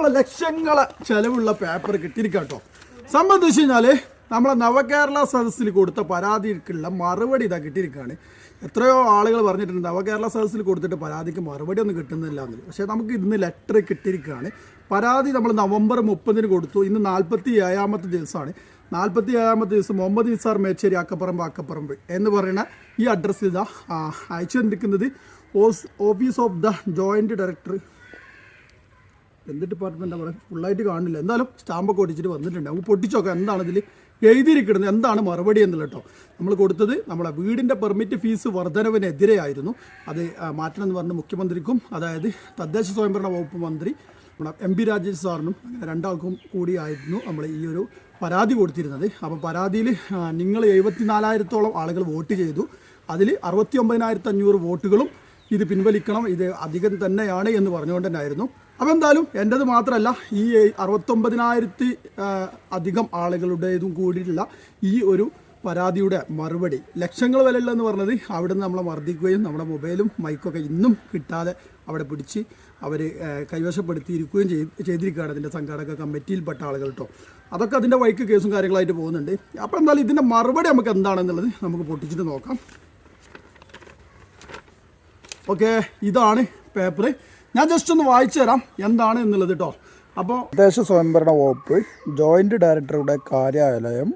നമ്മളെ ലക്ഷങ്ങളെ ചിലവുള്ള പേപ്പർ കിട്ടിയിരിക്കാം കേട്ടോ സംബന്ധിച്ച് വെച്ച് കഴിഞ്ഞാൽ നമ്മളെ നവകേരള സദസ്സിൽ കൊടുത്ത പരാതിക്കുള്ള മറുപടി ഇതാ കിട്ടിയിരിക്കുകയാണ് എത്രയോ ആളുകൾ പറഞ്ഞിട്ടുണ്ട് നവകേരള സദസ്സിൽ കൊടുത്തിട്ട് പരാതിക്ക് മറുപടി ഒന്നും കിട്ടുന്നില്ല എന്ന്. പക്ഷേ നമുക്ക് ഇന്ന് ലെറ്റർ കിട്ടിയിരിക്കുകയാണ് പരാതി നമ്മൾ നവംബർ മുപ്പതിന് കൊടുത്തു. ഇന്ന് നാൽപ്പത്തി ഏഴാമത്തെ ദിവസമാണ്. നാൽപ്പത്തി ഏഴാമത്തെ ദിവസം മുഹമ്മദ് നിസാർ മേച്ചേരി അക്കപ്പറമ്പ് അക്കപ്പറമ്പ് എന്ന് പറയുന്ന ഈ അഡ്രസ്സിൽ ഇതാ അയച്ചു തന്നിരിക്കുന്നത് office of the joint director എന്ത് ഡിപ്പാർട്ട്മെന്റാണ് പറയുക? ഫുള്ളായിട്ട് കാണില്ല. എന്തായാലും സ്റ്റാമ്പൊക്കെ ഒടിച്ചിട്ട് വന്നിട്ടുണ്ട്. നമുക്ക് പൊട്ടിച്ചോക്കാം. എന്താണ് ഇതിൽ എഴുതിയിരിക്കുന്നത്? എന്താണ് മറുപടി എന്നുള്ള കേട്ടോ. നമ്മൾ കൊടുത്തത് നമ്മളെ വീടിന്റെ പെർമിറ്റ് ഫീസ് വർധനവിനെതിരെയായിരുന്നു. അത് മാറ്റണമെന്ന് പറഞ്ഞ് മുഖ്യമന്ത്രിക്കും അതായത് തദ്ദേശ സ്വയംഭരണ വകുപ്പ് മന്ത്രി നമ്മുടെ എം പി രാജേഷ് സാറിനും അങ്ങനെ രണ്ടാൾക്കും കൂടിയായിരുന്നു നമ്മൾ ഈ ഒരു പരാതി കൊടുത്തിരുന്നത്. അപ്പോൾ പരാതിയിൽ നിങ്ങൾ എഴുപത്തിനാലായിരത്തോളം ആളുകൾ വോട്ട് ചെയ്തു. അതിൽ അറുപത്തി ഒമ്പതിനായിരത്തി അഞ്ഞൂറ് വോട്ടുകളും ഇത് പിൻവലിക്കണം. ഇത് അധികം തന്നെയാണ് എന്ന് പറഞ്ഞുകൊണ്ട് തന്നെയായിരുന്നു. അപ്പോൾ എന്തായാലും എന്റെത് മാത്രമല്ല ഈ അറുപത്തൊമ്പതിനായിരത്തി അധികം ആളുകളുടേതും കൂടിയിട്ടുള്ള ഈ ഒരു പരാതിയുടെ മറുപടി ലക്ഷങ്ങൾ വിലയുള്ളതെന്ന് പറഞ്ഞത് അവിടെ നിന്ന് നമ്മളെ മർദ്ദിക്കുകയും നമ്മുടെ മൊബൈലും മൈക്കൊക്കെ ഇന്നും കിട്ടാതെ അവിടെ പിടിച്ച് അവർ കൈവശപ്പെടുത്തിയിരിക്കുകയും ചെയ്ത് ചെയ്തിരിക്കുകയാണ് അതിന്റെ സംഘാടക കമ്മിറ്റിയിൽപ്പെട്ട ആളുകൾ കേട്ടോ അതൊക്കെ അതിന്റെ വഴിക്ക് കേസും കാര്യങ്ങളായിട്ട് പോകുന്നുണ്ട്. അപ്പോൾ എന്തായാലും ഇതിന്റെ മറുപടി നമുക്ക് എന്താണെന്നുള്ളത് നമുക്ക് പൊട്ടിച്ചിട്ട് നോക്കാം. ഓക്കെ ഇതാണ് പേപ്പർ ഞാൻ ജസ്റ്റ് ഒന്ന് വായിച്ചു തരാം എന്താണ് എന്നുള്ളത് കേട്ടോ അപ്പോൾ തദ്ദേശ സ്വയംഭരണ വകുപ്പ് ജോയിന്റ് ഡയറക്ടറുടെ കാര്യാലയം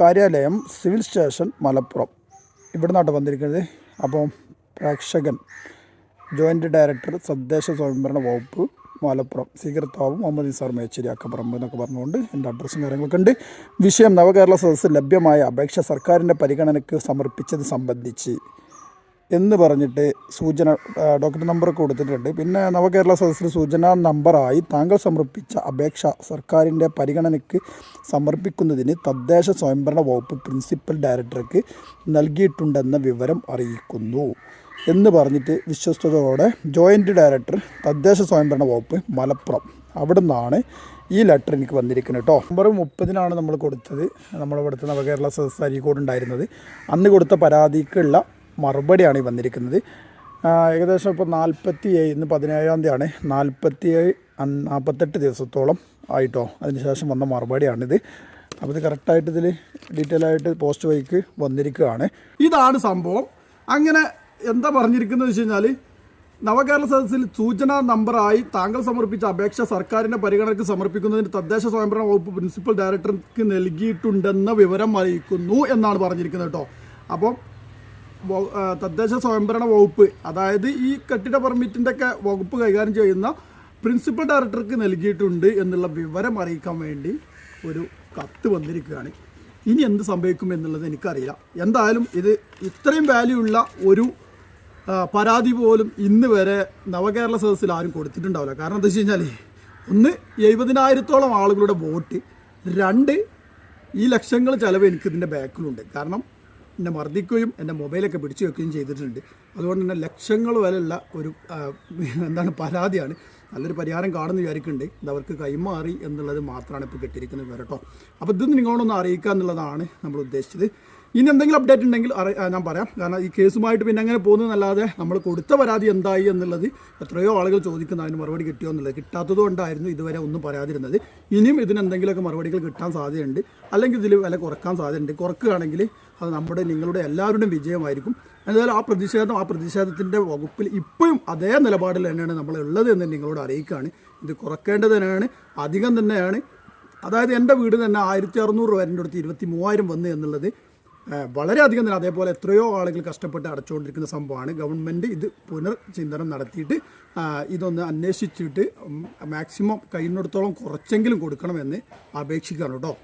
കാര്യാലയം സിവിൽ സ്റ്റേഷൻ മലപ്പുറം. ഇവിടെ നിന്നാണ് വന്നിരിക്കുന്നത്. അപ്പോൾ പ്രേക്ഷകൻ ജോയിന്റ് ഡയറക്ടർ തദ്ദേശ സ്വയംഭരണ വകുപ്പ് മലപ്പുറം. സീകർത്താവ് മുഹമ്മദ് നിസാർ മേച്ചേരി അക്കപ്പറമ്പ് എന്നൊക്കെ പറഞ്ഞുകൊണ്ട് എന്റെ അഡ്രസ്സും കാര്യങ്ങളൊക്കെ ഉണ്ട്. വിഷയം നവകേരള സദസ്സ് ലഭ്യമായ അപേക്ഷ സർക്കാരിന്റെ പരിഗണനയ്ക്ക് സമർപ്പിച്ചത് സംബന്ധിച്ച് എന്ന് പറഞ്ഞിട്ട് സൂചന ഡോക്യുമെന്റ് നമ്പർ കൊടുത്തിട്ടുണ്ട്. പിന്നെ നവകേരള സദസ്സിൽ സൂചനാ നമ്പറായി താങ്കൾ സമർപ്പിച്ച അപേക്ഷ സർക്കാരിന്റെ പരിഗണനയ്ക്ക് സമർപ്പിക്കുന്നതിന് തദ്ദേശ സ്വയംഭരണ വകുപ്പ് പ്രിൻസിപ്പൽ ഡയറക്ടർക്ക് നൽകിയിട്ടുണ്ടെന്ന വിവരം അറിയിക്കുന്നു എന്ന് പറഞ്ഞിട്ട് വിശ്വസ്തതയോടെ ജോയിന്റ് ഡയറക്ടർ തദ്ദേശ സ്വയംഭരണ വകുപ്പ് മലപ്പുറം അവിടെ നിന്നാണ് ഈ ലെറ്റർ എനിക്ക് വന്നിരിക്കുന്നത് കേട്ടോ. നമ്പർ മുപ്പതിനാണ് നമ്മൾ കൊടുത്തത്. നമ്മളിവിടുത്തെ നവകേരള സദസ്സ് അരീക്കോട് ഉണ്ടായിരുന്നത് അന്ന് കൊടുത്ത പരാതിക്കുള്ള മറുപടിയാണ് വന്നിരിക്കുന്നത്. ഏകദേശം ഇപ്പോൾ നാൽപ്പത്തി ഇന്ന് പതിനേഴാം തീയതിയാണ്. നാൽപ്പത്തി നാൽപ്പത്തെട്ട് ദിവസത്തോളം ആയിട്ടോ അതിനുശേഷം വന്ന മറുപടിയാണിത്. അപ്പോൾ ഇത് കറക്റ്റായിട്ട് ഇതിൽ ഡീറ്റെയിൽ ആയിട്ട് പോസ്റ്റ് വഴിക്ക് വന്നിരിക്കുകയാണ്. ഇതാണ് സംഭവം. അങ്ങനെ എന്താ പറഞ്ഞിരിക്കുന്നത് വെച്ച് കഴിഞ്ഞാൽ നവകേരള സദസ്സിൽ സൂചനാ നമ്പറായി താങ്കൾ സമർപ്പിച്ച അപേക്ഷ സർക്കാരിന്റെ പരിഗണനയ്ക്ക് സമർപ്പിക്കുന്നതിന് തദ്ദേശ സ്വയംഭരണ വകുപ്പ് പ്രിൻസിപ്പൽ ഡയറക്ടർക്ക് നൽകിയിട്ടുണ്ടെന്ന വിവരം അറിയിക്കുന്നു എന്നാണ് പറഞ്ഞിരിക്കുന്നത് കേട്ടോ. അപ്പോൾ തദ്ദേശ സ്വയംഭരണ വകുപ്പ് അതായത് ഈ കെട്ടിട പെർമിറ്റിന്റെ ഒക്കെ വകുപ്പ് കൈകാര്യം ചെയ്യുന്ന പ്രിൻസിപ്പൽ ഡയറക്ടർക്ക് നൽകിയിട്ടുണ്ട് എന്നുള്ള വിവരം അറിയിക്കാൻ വേണ്ടി ഒരു കത്ത് വന്നിരിക്കുകയാണ്. ഇനി എന്ത് സംഭവിക്കും എന്നുള്ളത് എനിക്കറിയില്ല. എന്തായാലും ഇത് ഇത്രയും വാല്യൂ ഉള്ള ഒരു പരാതി പോലും ഇന്ന് വരെ നവകേരള സദസ്സിൽ ആരും കൊടുത്തിട്ടുണ്ടാവില്ല. കാരണം എന്താ വെച്ച് കഴിഞ്ഞാൽ ഒന്ന് എഴുപതിനായിരത്തോളം ആളുകളുടെ വോട്ട് രണ്ട് ഈ ലക്ഷങ്ങൾ ചിലവ് എനിക്കിതിന്റെ ബാക്കിലുണ്ട്. കാരണം എന്നെ മർദ്ദിക്കുകയും എന്റെ മൊബൈലൊക്കെ പിടിച്ചു വെക്കുകയും ചെയ്തിട്ടുണ്ട്. അതുകൊണ്ട് തന്നെ ലക്ഷങ്ങൾ വരെയുള്ള ഒരു എന്താണ് പരാതിയാണ്. നല്ലൊരു പരിഹാരം കാണുന്ന വിചാരിക്കുന്നുണ്ട്. ഇത് അവർക്ക് കൈമാറി എന്നുള്ളത് മാത്രമാണ് ഇപ്പോൾ കിട്ടിയിരിക്കുന്നത് കേട്ടോ. അപ്പോൾ ഇത് നിങ്ങളോടൊന്ന് അറിയിക്കുക എന്നുള്ളതാണ് നമ്മൾ ഉദ്ദേശിച്ചത്. ഇനി എന്തെങ്കിലും അപ്ഡേറ്റ് ഉണ്ടെങ്കിൽ ഞാൻ പറയാം. കാരണം ഈ കേസുമായിട്ട് പിന്നെ അങ്ങനെ പോകുന്നതല്ലാതെ നമ്മൾ കൊടുത്ത പരാതി എന്തായി എന്നുള്ളത് എത്രയോ ആളുകൾ ചോദിക്കുന്ന. അതിന് മറുപടി കിട്ടിയോ എന്നുള്ളത്. കിട്ടാത്തത് കൊണ്ടായിരുന്നു ഇതുവരെ ഒന്നും പറയാതിരുന്നത്. ഇനിയും ഇതിന് എന്തെങ്കിലുമൊക്കെ മറുപടികൾ കിട്ടാൻ സാധ്യതയുണ്ട്. അല്ലെങ്കിൽ ഇതിൽ വില കുറയ്ക്കാൻ സാധ്യതയുണ്ട്. കുറക്കുകയാണെങ്കിൽ അത് നമ്മുടെ നിങ്ങളുടെ എല്ലാവരുടെയും വിജയമായിരിക്കും. എന്തായാലും ആ പ്രതിഷേധം ആ പ്രതിഷേധത്തിന്റെ വകുപ്പിൽ ഇപ്പോഴും അതേ നിലപാടിൽ തന്നെയാണ് നമ്മൾ ഉള്ളത് എന്ന് നിങ്ങളോട് അറിയിക്കുകയാണ്. ഇത് കുറക്കേണ്ടത് തന്നെയാണ്. അധികം തന്നെയാണ്. അതായത് എന്റെ വീട് തന്നെ ആയിരത്തി അറുന്നൂറ് രൂപ എന്റെ അടുത്ത് ഇരുപത്തി മൂവായിരം വന്നു എന്നുള്ളത് വളരെയധികം തന്നെ അതേപോലെ എത്രയോ ആളുകൾ കഷ്ടപ്പെട്ട് അടച്ചുകൊണ്ടിരിക്കുന്ന സംഭവമാണ്. ഗവൺമെന്റ് ഇത് പുനർചിന്തനം നടത്തിയിട്ട് ഇതൊന്ന് അന്വേഷിച്ചിട്ട് മാക്സിമം കഴിയുന്നിടത്തോളം കുറച്ചെങ്കിലും കൊടുക്കണമെന്ന് അപേക്ഷിക്കണം കേട്ടോ.